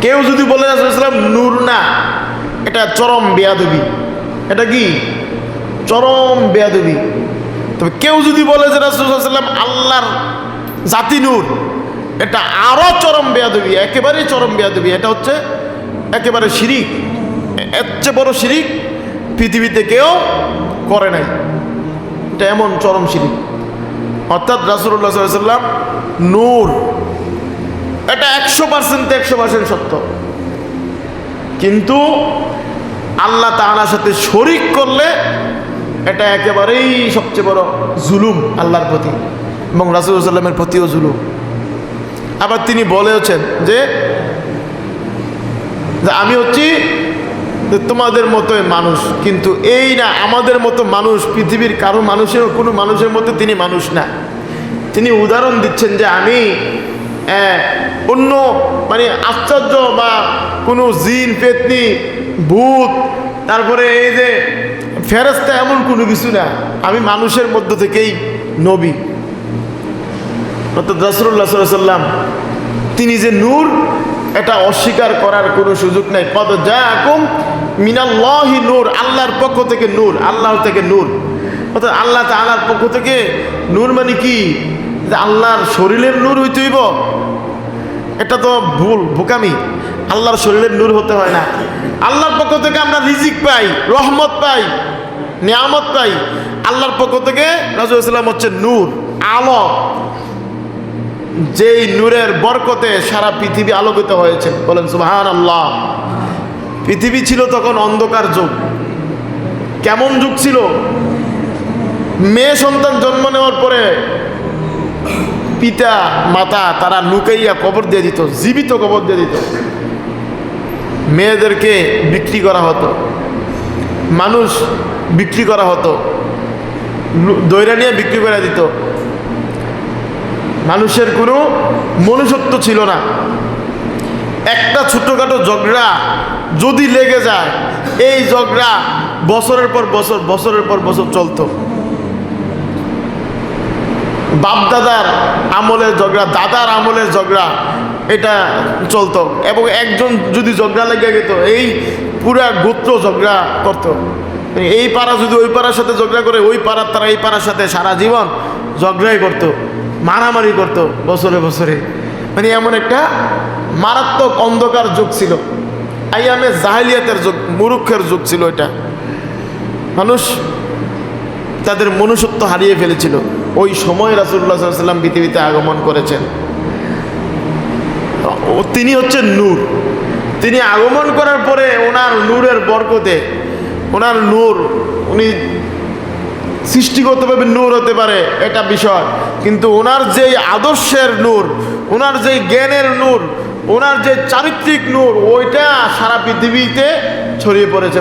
কেউ যদি বলে রাসুলাম নূর না, এটা চরম বেয়াদবি। এটা কি? চরম বেয়াদবি। তবে কেউ যদি বলে যে রাসুলাম আল্লাহর জাতি নূর, এটা আরও চরম বেয়াদবি, একেবারেই চরম বেয়াদবি। এটা হচ্ছে একেবারে শিরিক। এর চেয়ে বড় শিরিক পৃথিবীতে কেউ করে নাই। এটা এমন চরম শিরিক। অর্থাৎ রাসুল্লাহ সাল্লাম নূর এটা একশো পার্সেন্ট একশো পার্সেন্ট সত্য। কিন্তু আল্লাহ তাআলার সাথে শরিক করলে এটা একেবারেই সবচেয়ে বড় জুলুম আল্লাহর প্রতি এবং রাসুলসাল্লামের প্রতিও জুলুম। আবার তিনি বলেওছেন যে আমি হচ্ছি তোমাদের মতোই মানুষ, কিন্তু এই না আমাদের মতো মানুষ, পৃথিবীর কারও মানুষের কোনো মানুষের মতো তিনি মানুষ না। তিনি উদাহরণ দিচ্ছেন যে আমি অন্য মানে আশ্চর্য বা কোনো জিন, পেতনি, ভূত, তারপরে এই যে ফেরস্তা এমন কোনো কিছু না, আমি মানুষের মধ্য থেকেই নবী। অর্থাৎ রাসুল্লাহ সাল্লাম তিনি যে নূর, এটা অস্বীকার করার কোনো সুযোগ নাই। কত যা আকুম মিনাল্লাহি নূর, আল্লাহর পক্ষ থেকে নূর, আল্লাহ থেকে নূর। অর্থাৎ আল্লাহ তাআলার পক্ষ থেকে নূর মানে কি? আল্লাহর শরীরের নূর হইতে হইব এটা তো ভুল, বোকামি। আল্লাহর শরীরের নূর হতে হয় না। আল্লাহর পক্ষ থেকে আমরা রিজিক পাই, রহমত পাই, নিয়ামত পাই। আল্লাহর পক্ষ থেকে রাজু ইসলাম হচ্ছে নূর, আলো। যেই নূরের বরকতে সারা পৃথিবী আলোকিত হয়েছে। বলেন সুবাহান আল্লাহ পৃথিবী ছিল তখন অন্ধকার যুগ। কেমন যুগ ছিল? মেয়ে সন্তান জন্ম নেওয়ার পরে পিতা, মাতা, তারা লুকাইয়া কবর দিয়ে দিত, জীবিত কবর দিয়ে দিত। মেয়েদেরকে বিক্রি করা হতো। মানুষ বিক্রি করা হতো। দৈরা নিয়ে বিক্রি করে দিত। মানুষের কোনো মনুষ্যত্ব ছিল না। একটা ছোট্টখাটো ঝগড়া যদি লেগে যায়, এই ঝগড়া বছরের পর বছর, বছরের পর বছর চলতো। বাপ দাদার আমলের ঝগড়া, দাদার আমলের ঝগড়া, এটা চলতো। এবং একজন যদি ঝগড়া লেগে যেত এই পুরা গোত্র ঝগড়া করতো। এই পাড়া যদি ওই পাড়ার সাথে ঝগড়া করে, ওই পাড়ার তারা এই পাড়ার সাথে সারা জীবন ঝগড়াই করতো, মারামারি করতো বছরে বছরে। মানে এমন একটা মারাত্মক অন্ধকার যুগ ছিল। আইয়ামে জাহিলিয়াতের যুগ, মুরুক্ষের যুগ ছিল এটা। মানুষ তাদের মনুষ্যত্ব হারিয়ে ফেলেছিল। ওই সময় রাসুল্লাহ সাল্লাম পৃথিবীতে আগমন করেছেন। তিনি হচ্ছেন নূর। তিনি আগমন করার পরে ওনার নূরের বরকতে, ওনার নূর, উনি সৃষ্টিগতভাবে নূর হতে পারে এটা বিষয়। কিন্তু ওনার যেই আদর্শের নূর, ওনার যেই জ্ঞানের নূর, ওনার যে চারিত্রিক নূর, ওইটা সারা পৃথিবীতে ছড়িয়ে পড়েছে